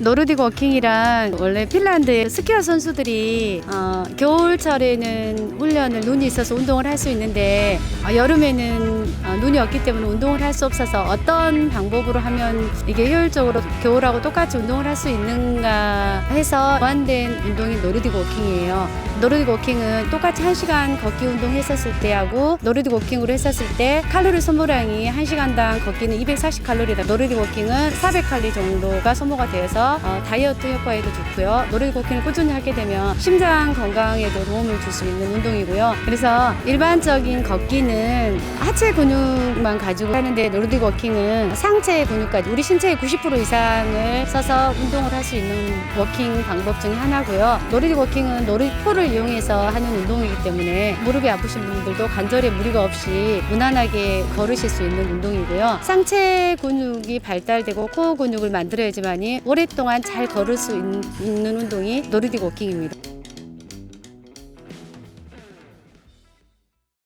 노르딕 워킹이란 원래 핀란드의 스키어 선수들이 어, 겨울철에는 훈련을 눈이 있어서 운동을 할 수 있는데 어, 여름에는 어, 눈이 없기 때문에 운동을 할 수 없어서 어떤 방법으로 하면 이게 효율적으로 겨울하고 똑같이 운동을 할 수 있는가 해서 보완된 운동이 노르딕 워킹이에요. 노르딕 워킹은 똑같이 1시간 걷기 운동 했었을 때하고 노르딕 워킹으로 했었을 때 칼로리 소모량이 1시간당 걷기는 240칼로리다. 노르딕 워킹은 400칼로리 정도가 소모가 되어서 어, 다이어트 효과에도 좋고요. 워킹을 꾸준히 하게 되면 심장 건강에도 도움을 줄 수 있는 운동이고요. 그래서 일반적인 걷기는 하체 근육만 가지고 하는데 노르딕 워킹은 상체 근육까지 우리 신체의 90% 이상을 써서 운동을 할 수 있는 워킹 방법 중에 하나고요. 노르딕 워킹은 노르포를 이용해서 하는 운동이기 때문에 무릎이 아프신 분들도 관절에 무리가 없이 무난하게 걸으실 수 있는 운동이고요. 상체 근육이 발달되고 코어 근육을 만들어야지만이 오랫 동안 잘 걸을 수 있는 운동이 노르딕 워킹입니다.